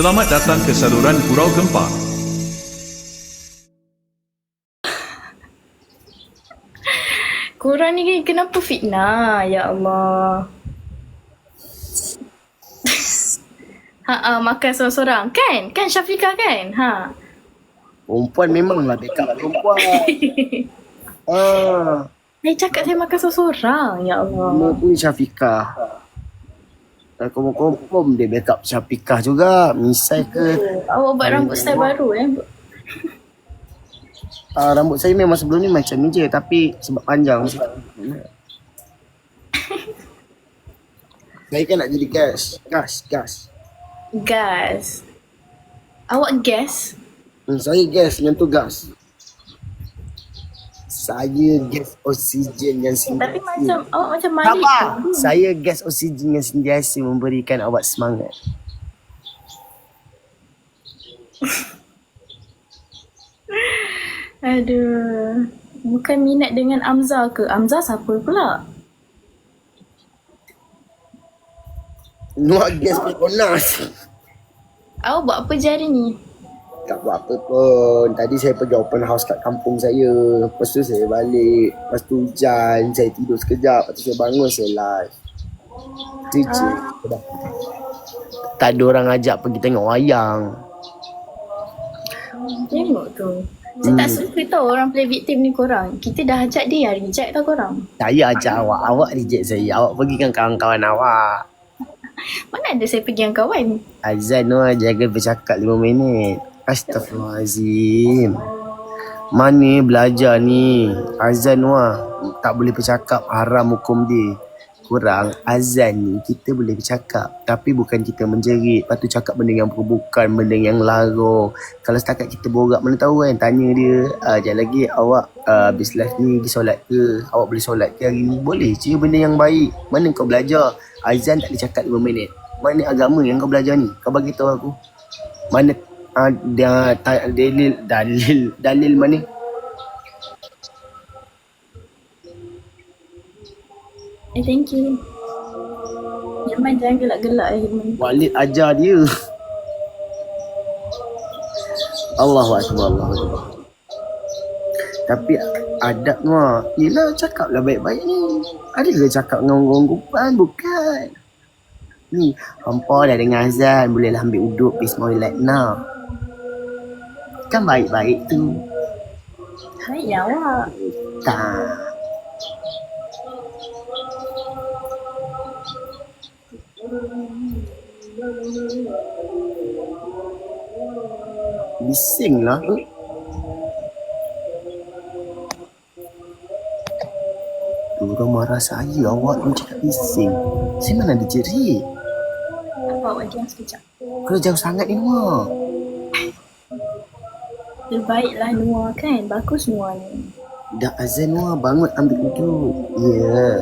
Selamat datang ke saluran Gurau Gempa. Korang ni kenapa fitnah? Ya Allah. ha, ha makan seorang-seorang. Kan? Kan Syafiqah kan? Ha. Perempuan memanglah backup perempuan. ah, Saya cakap saya makan seorang-seorang. Ya nama Allah. pun Syafiqah. Dan confirm dia backup Syafiqah juga. Misai ke. Awak buat rambut style baru eh. Ah, rambut saya memang sebelum ni macam ni je. Tapi sebab panjang. saya kan nak jadi gas. Gas, gas. Gas. Awak gas? Hmm, saya gas yang tu gas. Saya gas oksigen yang Tapi sentiasa. macam awak macam Malik. Sabar. Saya gas oksigen yang sentiasa memberikan awak semangat. Aduh. Bukan minat dengan Amza ke? Amza siapa pula? Nuak gas Petronas. Awak buat apa je hari ni? Tak buat apa pun. Tadi saya pergi open house kat kampung saya. Lepas tu saya balik. Lepas tu hujan. Saya tidur sekejap. Lepas tu saya bangun saya live. Itu je. Tak ada orang ajak pergi tengok wayang. Tengok tu. Saya tak suka tau orang play victim ni korang. Kita dah ajak dia, reject tau korang. Saya ajak awak. Awak reject saya. Awak pergi kan kawan-kawan awak. Mana ada saya pergi dengan kawan? Azan tu jaga bercakap 5 minit. Astaghfirullahalazim. Mana belajar ni? Azan tu tak boleh bercakap haram hukum dia. Kurang azan ni kita boleh bercakap tapi bukan kita menjerit. Lepas tu cakap benda yang bukan, benda yang lara. Kalau setakat kita borak mana tahu kan tanya dia, ah uh, lagi awak uh, habis live ni pergi solat ke? Awak boleh solat ke hari ni? Boleh je benda yang baik. Mana kau belajar? Azan tak boleh cakap 5 minit. Mana agama yang kau belajar ni? Kau bagi tahu aku. Mana uh, dia ta, dalil dalil dalil mana? Eh, thank you. Yaman jangan gelak-gelak eh. Walid ajar dia. Allahu akbar Allahu akbar. Tapi adab tu ah, yelah cakaplah baik-baik ni. Ada ke cakap dengan orang kumpulan? Bukan. Ni, hampa dah dengar azan, bolehlah ambil uduk relax now. Kan baik-baik tu. Baik ya awak. Tak. Bising lah tu. Diorang marah saya awak pun cakap bising. Saya mana ada jerit. Awak sekejap. Kalau jauh sangat ni Noah. Terbaiklah Noah kan. Bagus Noah ni. Dah azan Noah bangun ambil duduk. Ya. Yeah.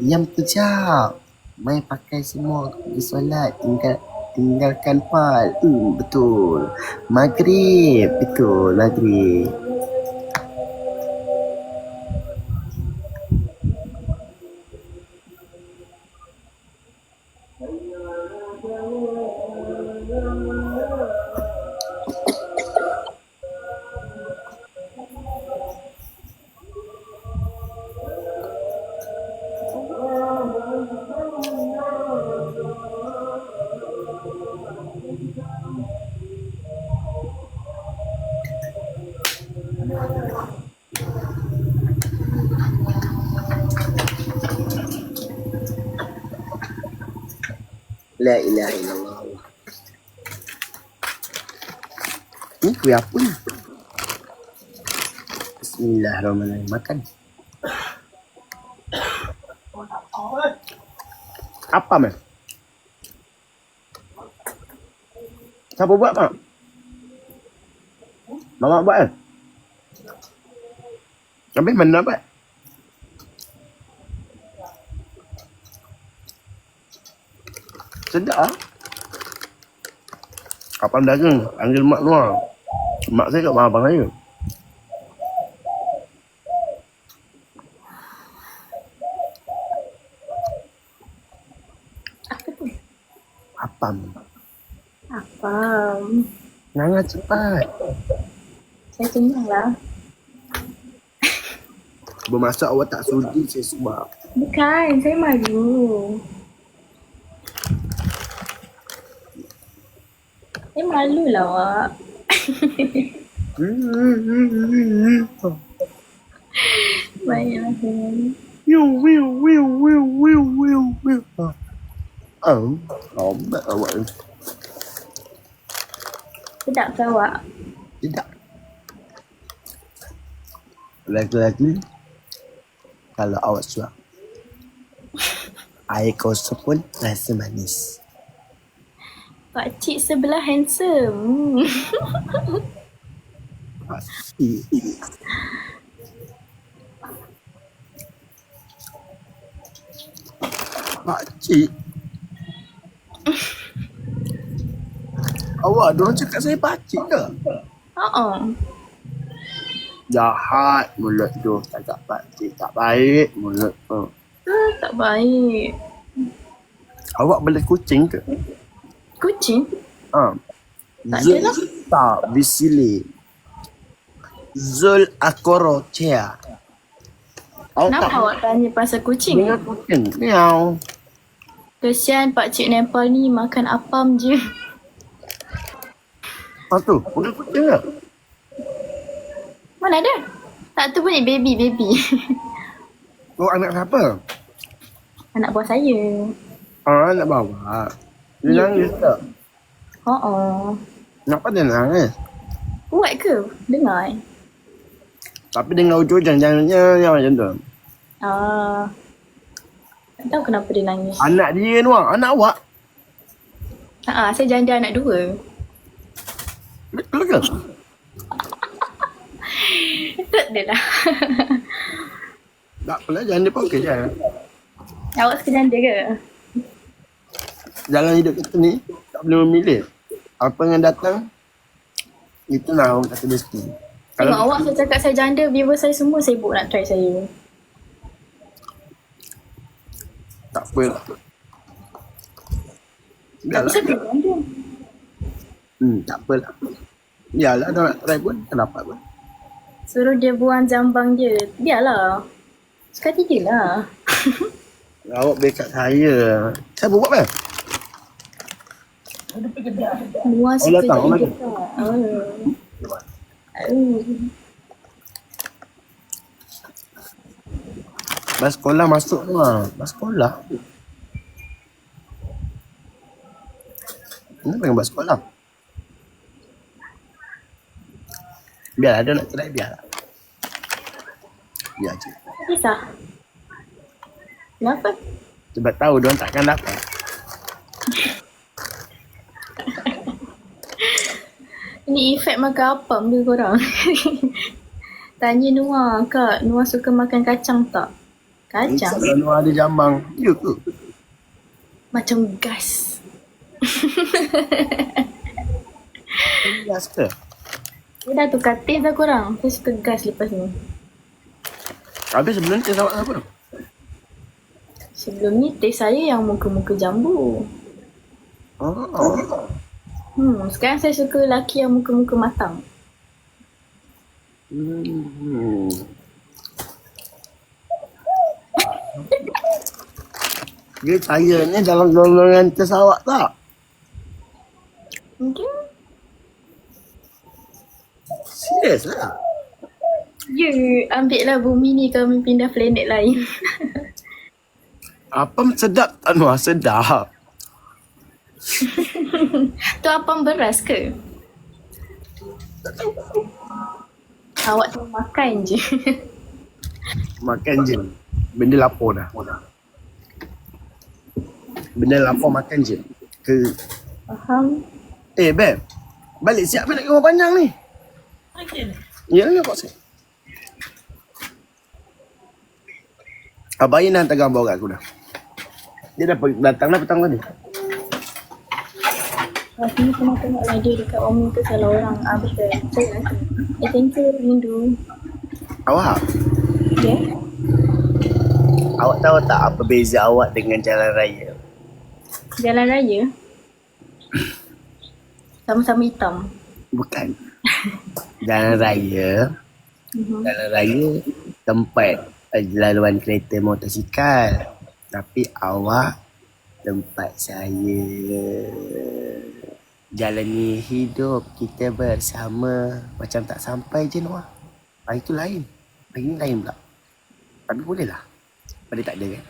Diam kejap. Mai pakai semua pergi solat. Tinggal tinggalkan pal. Uh, betul. Maghrib. Betul, maghrib. La ilaha illallah. Ni kuih apa ni? Bismillahirrahmanirrahim. Makan. Apa man? Siapa buat mak? Mama buat kan? Habis mana buat? Sedap ah. Abang dagang? Panggil mak luar Mak saya kat abang saya Apam. Apam. Nangat cepat. Saya kenyang lah. Bermasak awak tak sudi saya sebab. Bukan, saya malu. Malu lah awak. Baiklah saya malu. Wiu wiu wiu wiu wiu wiu wiu. Oh, awak ni. Sedap ke awak? Tidak. Lagi-lagi kalau awak suap air kosong pun rasa manis. Pak cik sebelah handsome. Pasti. Pakcik. Awak diorang cakap saya pakcik ke? Oh, Jahat mulut tu. Cakap pakcik tak baik mulut tu. ah, tak baik. Awak beli kucing ke? Kucing? Ha. Tak Zul adalah. tak visili. Zul akoro cea. Awak Kenapa awak tanya pasal kucing? dengar kucing? Miau. Kesian Pak Cik Nepal ni makan apam je. Ha tu, bukan kucing ke? Mana ada? Tak tu bunyi baby, baby. Oh anak siapa? Anak buah saya. Ah, anak bawa. Dia nangis tak? Oh. Kenapa dia nangis? Kuat ke? Dengar eh? Tapi dengar hujung jangan jangan macam tu. Ah. Tak tahu kenapa dia nangis. Anak dia tu, ah, anak awak. Ah, ah, saya janda anak dua. Betul ke? Tak ada lah. Tak apalah, jangan dia pakai je. Awak suka janda ke? Jangan hidup kita ni, tak boleh memilih. Apa yang datang, itu lah orang kata rezeki. Tengok awak saya cakap saya janda, viewer saya semua sibuk nak try saya. tak apa lah. Hmm, tak apa lah. Biarlah, dah nak try pun, tak dapat pun. Suruh dia buang jambang dia. Biarlah. Suka tiga lah. Awak backup saya. Saya buat apa? Oh, datang, datang. dia. Oh. Oh. Bas sekolah masuk tu lah. Bas sekolah. Kenapa dengan bas sekolah? Biar ada nak try, biar lah. Biar je. Kisah. Kenapa? Sebab tahu dia takkan dapat. Ini efek makan apam ke korang? Tanya Nuah, Kak. Nuah suka makan kacang tak? Kacang? Kalau ada jambang, ya ke? Macam gas. Gas ke? Dia dah tukar taste dah korang. Saya suka gas lepas ni. Habis sebelum ni taste awak apa? Sebelum ni taste saya yang muka-muka jambu. Oh. Hmm, sekarang saya suka lelaki yang muka-muka matang. Hmm. Dia saya ni dalam golongan tes awak tak? Mungkin Serius lah. Ya, ambil lah bumi ni kami pindah planet lain. Apa sedap tak Noah? Sedap. tu apam beras ke? Awak tu makan je. Makan je. Benda lapar dah. Benda lapar makan je. Ke Faham? Eh, Beb. Balik siap balik ke rumah panjang ni. Ya, ya kok saya. Abayin dah hantar gambar kat aku dah. Dia dah pergi- datang dah petang tadi. Rasanya pernah tengok radio dekat Om tu salah orang. Ah, betul. Saya rasa. Eh, thank you. Rindu. Awak, Ya? awak tahu tak apa beza awak dengan jalan raya? Jalan raya? Sama-sama hitam. Bukan. Jalan raya. Mhm. Jalan raya tempat eh, laluan kereta motosikal. Tapi awak tempat saya. Jalani hidup kita bersama. Macam tak sampai je Noah. Ah, itu lain. Hari ni lain pula. Tapi boleh lah. Pada tak ada kan?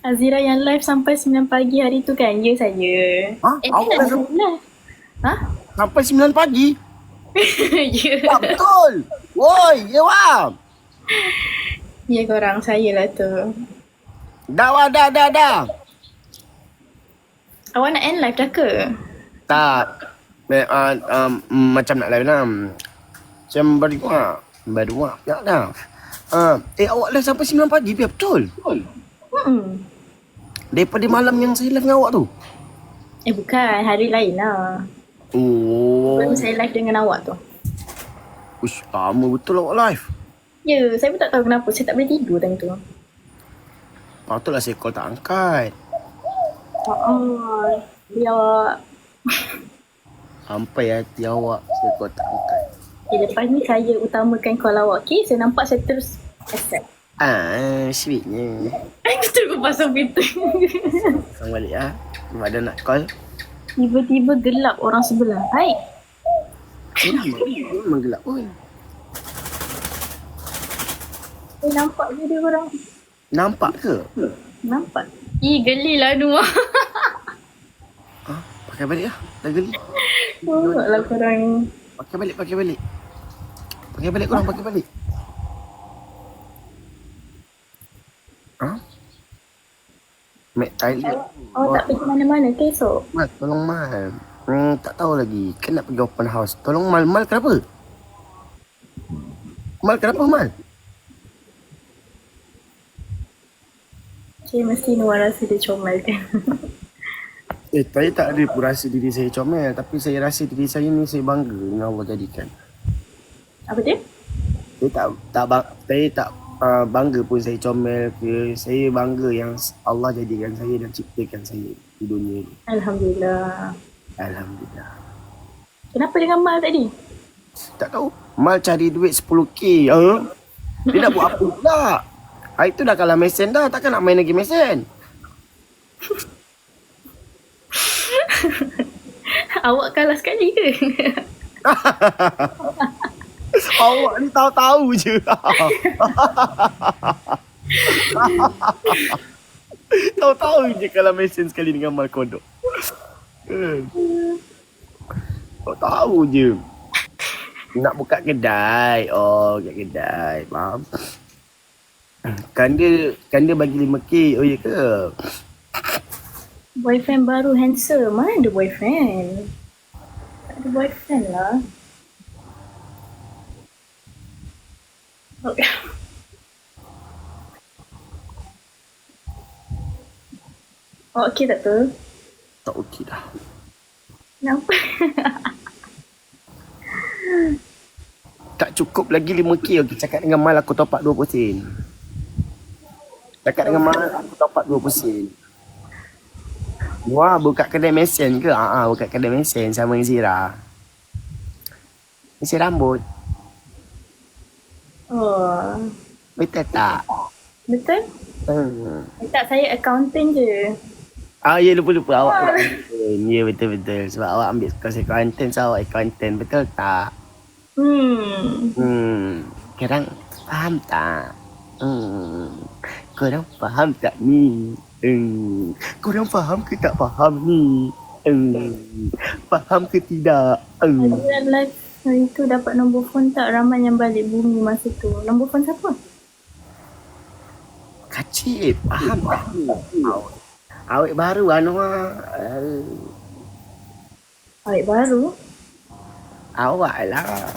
Azira yang live sampai 9 pagi hari tu kan? Ya saya. Ha? Eh, Awak tak dah. Ha? sampai 9 pagi? ya. Ya betul. Woi, ya wam. Ya korang, saya lah tu. Dah wah, dah, dah, dah. Awak nak end live dah ke? Tak. Eh, uh, um, macam nak live lah. Macam. Baru buat. Ya dah. Uh, eh awak live sampai 9 pagi biar betul. Hmm. Daripada malam yang saya live dengan awak tu. Eh bukan, hari lain lah. Oh. Baru saya live dengan awak tu. Ush, lama betul awak live. Ya, saya pun tak tahu kenapa. Saya tak boleh tidur time tu. Patutlah saya call tak angkat. Oh, biar Sampai hati awak saya call tak angkat. Okay, lepas ni saya utamakan call awak. Okay, saya nampak saya terus accept. Ah, sweetnya. Aku terus pasang pintu. Sang balik ah. Cuma ada nak call. Tiba-tiba gelap orang sebelah. Hai. Memang gelap pun. Eh, nampak je dia orang. Nampak ke? Nampak. Ih, geli lah Nuah. Ha? Pakai balik lah. Dah geli. Tengoklah korang. Pakai balik, pakai balik. Pakai balik korang, pakai balik. Ha? Mek Thailand. Awak tak pergi mana-mana ke esok? Mal, tolong Mal. Hmm, tak tahu lagi. Kan nak pergi open house. Tolong Mal. Mal kenapa? Mal kenapa Mal? Okay, mesti Nuah rasa dia comel kan. Eh, saya tak ada pun rasa diri saya comel. Tapi saya rasa diri saya ni saya bangga dengan Allah jadikan. Apa dia? Saya tak tak bang, saya tak uh, bangga pun saya comel ke. Saya bangga yang Allah jadikan saya dan ciptakan saya di dunia ni. Alhamdulillah. Alhamdulillah. Kenapa dengan Mal tadi? Tak tahu. Mal cari duit 10k. Ha? Dia nak buat apa pula? Hari tu dah kalah mesin dah. Takkan nak main lagi mesin? Awak kalah sekali ke? Awak ni tahu-tahu je. tahu-tahu je kalau mesin sekali dengan. Eh. Tahu-tahu je. Nak buka kedai. Oh, buka kedai. Faham? Kan dia, kan dia bagi 5k. Oh, ya ke? boyfriend baru handsome. Mana ada boyfriend? Tak ada boyfriend lah. Oh. Oh, okey tak tu? Tak okey dah. Kenapa? Tak cukup lagi 5k. Okey, cakap dengan Mal aku top up 20 Cakap dengan Mal aku top up 20 sen. Wah, buka kedai mesin ke? Ha, buka kedai mesin sama dengan Zira. Mesin rambut. Oh, Betul tak? betul? Hmm. Tak, saya accountant je. Ah, ya lupa-lupa awak accountant. Ya betul-betul. Sebab awak ambil kelas accountant, so awak accountant. Betul tak? Hmm. Hmm. Korang faham tak? Hmm. Korang faham tak ni? Hmm. Korang faham ke tak faham ni? Hmm. Faham ke tidak? Hmm. Live hari tu dapat nombor phone tak ramai yang balik bumi masa tu. Nombor phone siapa? Kacip, faham tak? Awak baru Anwar. Uh, Awet baru. awak lah.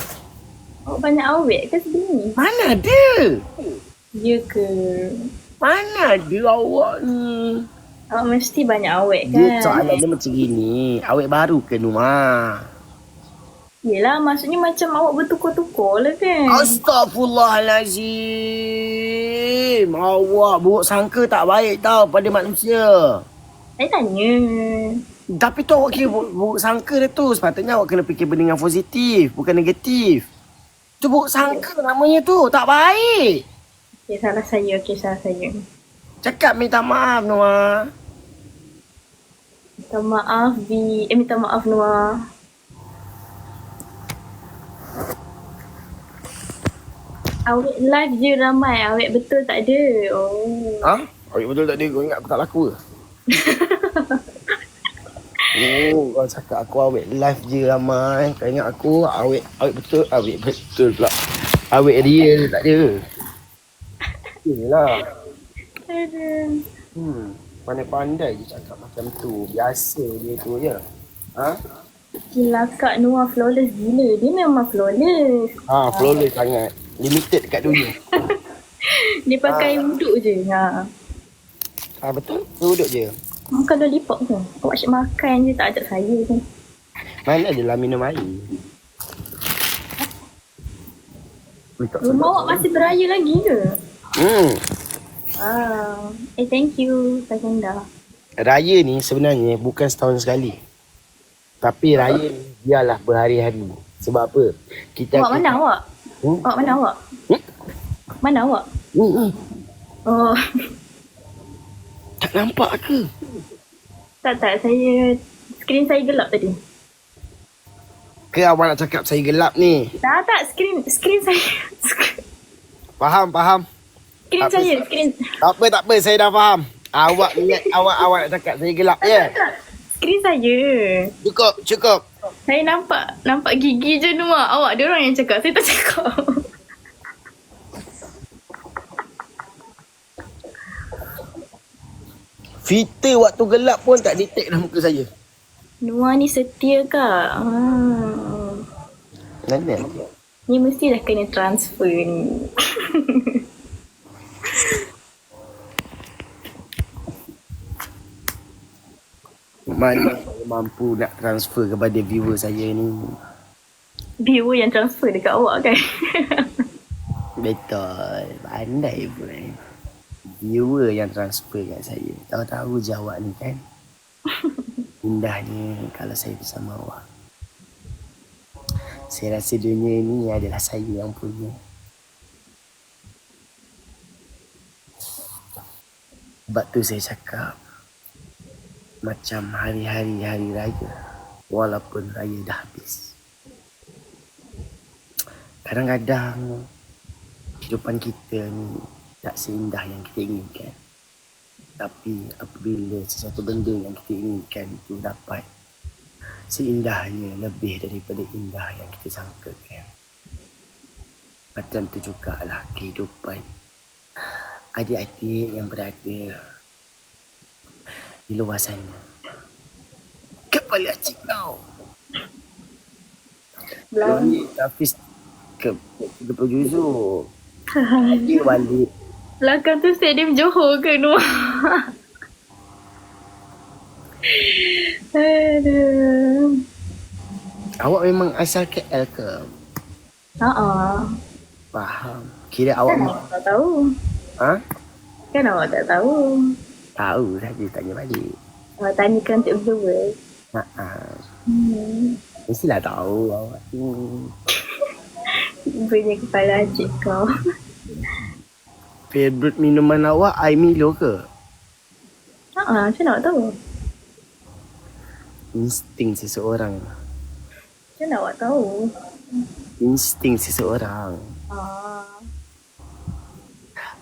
Awak banyak awet ke sebelum ni? Mana ada? Ya ke? Mana ada awak ni? Awak mesti banyak awet Dia kan? soalan dia macam gini. Awak baru ke Numa? Yelah maksudnya macam awak bertukar-tukar lah kan? Astaghfirullahalazim. Awak buruk sangka tak baik tau pada manusia. Saya tanya. Tapi tu awak kira buruk, buruk sangka dah tu. Sepatutnya awak kena fikir benda yang positif. Bukan negatif. Tu buruk sangka namanya tu. Tak baik. Okay, salah saya. Okay, salah saya. Cakap minta maaf Noah. Minta maaf, Vi. Eh, minta maaf, Noah. Awet live je ramai. Awet betul tak ada. Oh. Ha? Awak betul tak ada? Kau ingat aku tak laku ke? oh, kau cakap aku awet live je ramai. Kau ingat aku awet awet betul? Awet betul pula. Awet real tak ada. Yelah. Aduh. Hmm. Pandai-pandai je cakap macam tu. Biasa dia tu je. Ha? Gila Kak Noah flawless gila. Dia memang flawless. Ha, flawless sangat. Limited kat dunia. Dia pakai wuduk je. Ha. Ha, betul? Dia duduk je. Makan lollipop tu. Awak asyik makan je tak ajak saya tu. Mana adalah minum air. Rumah awak masih beraya lagi ke? Hmm. Wow. Eh thank you Kajanda. Raya ni sebenarnya bukan setahun sekali. Tapi raya ni biarlah berhari-hari. Sebab apa? Kita Awak mana awak? Hmm? Awak mana awak? Hmm? Mana awak? Hmm, hmm. Oh Tak nampak ke? tak tak saya skrin saya gelap tadi. Ke awak nak cakap saya gelap ni? Tak tak skrin skrin saya Faham, faham. Skrin Apa saya skrin Tak apa, tak apa. Saya dah faham. Awak niat awak awak nak cakap saya gelap je. Yeah. tak skrin saya. Cukup, cukup. Saya nampak nampak gigi je Noah. Awak dia orang yang cakap. Saya tak cakap. Filter waktu gelap pun tak detect dah muka saya. Noah ni setia kak. Hmm. Mana? Ni mesti dah kena transfer ni. Mana saya mampu nak transfer kepada viewer saya ni? Viewer yang transfer dekat awak kan. Betul. Pandai pun. Viewer yang transfer kat saya. Tahu-tahu je awak ni kan. Indahnya kalau saya bersama awak. Saya rasa dunia ni adalah saya yang punya. Sebab tu saya cakap. Macam hari-hari hari raya. Walaupun raya dah habis. Kadang-kadang kehidupan kita ni tak seindah yang kita inginkan. Tapi apabila sesuatu benda yang kita inginkan itu dapat seindahnya lebih daripada indah yang kita sangkakan. Macam tu jugalah kehidupan adik-adik yang berada di luar sana. Kepala cik kau. Belakang. Tapi ke 30 juzuk. Dia balik. Belakang tu stadium Johor ke Noah? Aduh. Awak memang asal KL ke? Ha Faham. Kira awak Kan awak tak tahu. ha? Kan awak tak tahu. Tahu saja tanya balik. Awak tanyakan untuk viewers. Ha. Hmm. Mestilah tahu awak ni. Punya kepala acik kau. Favorite minuman awak air Milo ke? Ha macam mana awak tahu? Insting seseorang. Macam mana awak tahu? Insting seseorang. Ah.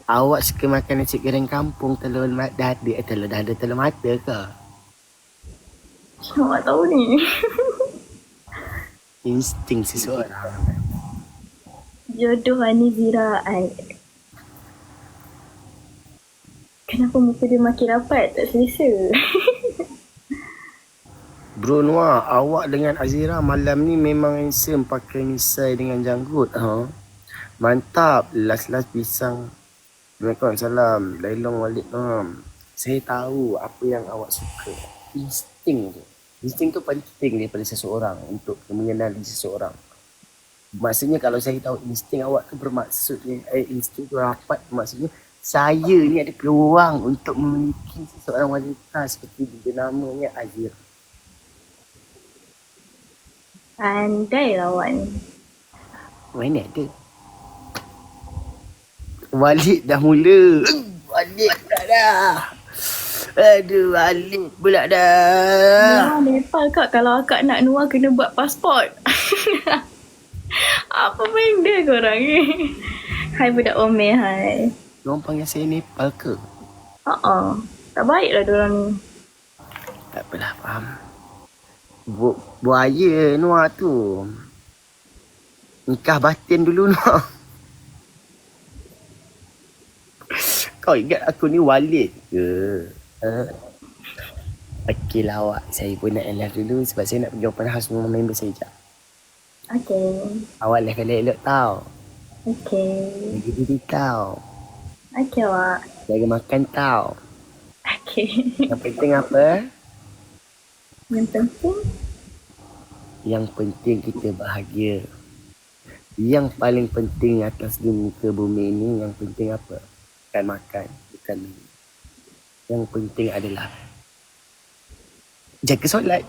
Awak suka makan nasi goreng kampung telur mat dada, eh, telur dada, telur mata ke? Macam awak tahu ni? Insting seseorang. Jodoh Ani Zira I. Kenapa muka dia makin rapat? Tak selesa. Bro Noah, awak dengan Azira malam ni memang handsome pakai misai dengan janggut. Ha? Mantap. Last-last pisang. Waalaikumsalam. Lailong walik. Ha. Saya tahu apa yang awak suka. Insting tu. Insting tu penting daripada seseorang untuk mengenali seseorang. Maksudnya kalau saya tahu insting awak tu bermaksud eh, insting tu rapat maksudnya Saya ni ada peluang untuk memiliki seseorang wanita seperti dia namanya Azira. Pandai lawan. Mana ada? Walid dah mula. Walid pula dah. Aduh, Walid pula dah. Nuah Nepal kak kalau akak nak Nuah kena buat pasport. Apa benda korang ni? Hai budak Ome hai. Diorang panggil saya Nepal ke? Uh-uh. Tak baik lah diorang ni. Tak apalah, faham. Bu buaya Noah tu. Nikah batin dulu Noah. Kau ingat aku ni Walid ke? Uh. Okey lah awak. Saya pun nak live dulu sebab saya nak pergi open house dengan member saya sekejap. Okay. Awak live kali elok tau. Okay. Jaga diri tau. Okay awak. Jaga makan tau. Okay. Yang penting apa? Yang penting Yang penting kita bahagia. Yang paling penting atas di muka bumi ini yang penting apa? Bukan makan, bukan minum. Yang penting adalah jaga solat.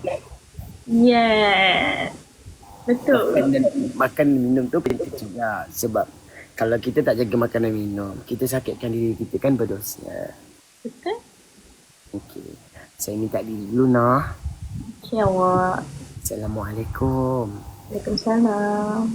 Yeah. Betul. Makan dan, makan dan minum tu penting juga. Sebab kalau kita tak jaga makan dan minum, kita sakitkan diri kita kan berdosa. Betul? Okey. Saya minta diri dulu nah. Okay awak. Assalamualaikum. Waalaikumsalam.